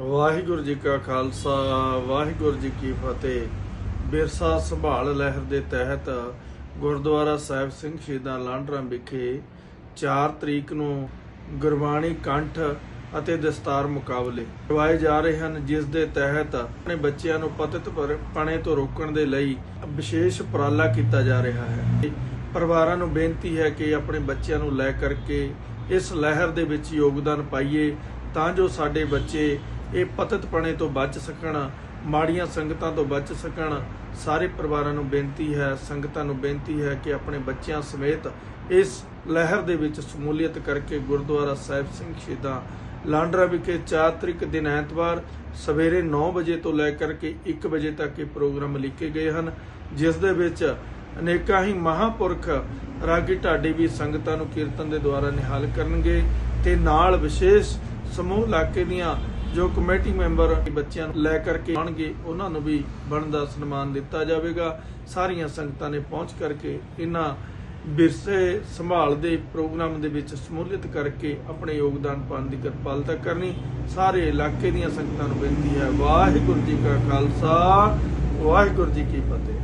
ਵਾਹਿਗੁਰੂ ਜੀ ਕਾ ਖਾਲਸਾ, ਵਾਹਿਗੁਰੂ ਜੀ ਕੀ ਫਤਿਹ। ਬਿਰਸਾ ਸੰਭਾਲ ਲਹਿਰ ਦੇ ਤਹਿਤ ਗੁਰਦੁਆਰਾ ਸਾਹਿਬ ਸਿੰਘ ਸ਼ਹੀਦਾਂ ਲਾਂਡਰਾਂ ਵਿਖੇ 4 ਤਰੀਕ ਨੂੰ ਗੁਰਬਾਣੀ ਕੰਠ ਅਤੇ ਦਸਤਾਰ ਮੁਕਾਬਲੇ ਕਰਵਾਏ ਜਾ ਰਹੇ ਹਨ, ਜਿਸ ਦੇ ਤਹਿਤ ਆਪਣੇ ਬੱਚਿਆਂ ਨੂੰ ਪਤਿਤ ਪਣੇ ਤੋਂ ਰੋਕਣ ਦੇ ਲਈ ਵਿਸ਼ੇਸ਼ ਉਪਰਾਲਾ ਕੀਤਾ ਜਾ ਰਿਹਾ ਹੈ। ਪਰਿਵਾਰਾਂ ਨੂੰ ਬੇਨਤੀ ਹੈ ਕਿ ਆਪਣੇ ਬੱਚਿਆਂ ਨੂੰ ਲੈ ਕਰਕੇ ਇਸ ਲਹਿਰ ਦੇ ਵਿੱਚ ਯੋਗਦਾਨ ਪਾਈਏ, ਤਾਂ ਜੋ ਸਾਡੇ ਬੱਚੇ ਇਹ ਪਤਿਤ ਪਣੇ ਤੋਂ ਬਚ ਸਕਣ, ਮਾੜੀਆਂ ਸੰਗਤਾਂ ਤੋਂ ਬਚ ਸਕਣ। ਸਾਰੇ ਪਰਿਵਾਰਾਂ ਨੂੰ ਬੇਨਤੀ ਹੈ, ਸੰਗਤਾਂ ਨੂੰ ਬੇਨਤੀ ਹੈ ਕਿ ਆਪਣੇ ਬੱਚਿਆਂ ਸਮੇਤ ਇਸ ਲਹਿਰ ਦੇ ਵਿੱਚ ਸਮੂਲੀਅਤ ਕਰਕੇ ਗੁਰਦੁਆਰਾ ਸਾਹਿਬ ਸਿੰਘ ਸ਼ਹੀਦਾਂ ਲਾਂਡਰਾ ਵਿਖੇ 4 ਤਰੀਕ ਦਿਨ ਐਤਵਾਰ ਸਵੇਰੇ 9 ਵਜੇ ਤੋਂ ਲੈ ਕਰਕੇ 1 ਵਜੇ ਤੱਕ ਇਹ ਪ੍ਰੋਗਰਾਮ ਲਿਖੇ ਗਏ ਹਨ, ਜਿਸ ਦੇ ਵਿੱਚ ਅਨੇਕਾਂ ਹੀ ਮਹਾਪੁਰਖ ਰਾਗੀ ਢਾਡੀ ਵੀ ਸੰਗਤਾਂ ਨੂੰ ਕੀਰਤਨ ਦੇ ਦੁਆਰਾ ਨਿਹਾਲ ਕਰਨਗੇ ਤੇ ਨਾਲ ਵਿਸ਼ੇਸ਼ ਸਮੂਹ ਇਲਾਕੇ ਦੀਆਂ ਜੋ ਕਮੇਟੀ ਮੈਂਬਰ ਬੱਚਿਆਂ ਨੂੰ ਲੈ ਕਰਕੇ ਆਉਣਗੇ, ਉਹਨਾਂ ਨੂੰ ਵੀ ਬਣਦਾ ਸਨਮਾਨ ਦਿੱਤਾ ਜਾਵੇਗਾ। ਸਾਰੀਆਂ ਸੰਗਤਾਂ ਨੇ ਪਹੁੰਚ ਕਰਕੇ ਇਹਨਾਂ ਵਿਰਸੇ ਸੰਭਾਲ ਦੇ ਪ੍ਰੋਗਰਾਮ ਦੇ ਵਿੱਚ ਸਮੂਲੀਅਤ ਕਰਕੇ ਆਪਣੇ ਯੋਗਦਾਨ ਪਾਉਣ ਦੀ ਕਿਰਪਾਲਤਾ ਕਰਨੀ। ਸਾਰੇ ਇਲਾਕੇ ਦੀਆਂ ਸੰਗਤਾਂ ਨੂੰ ਬੇਨਤੀ ਹੈ। ਵਾਹਿਗੁਰੂ ਜੀ ਕਾ ਖਾਲਸਾ, ਵਾਹਿਗੁਰੂ ਜੀ ਕੀ ਫਤਿਹ।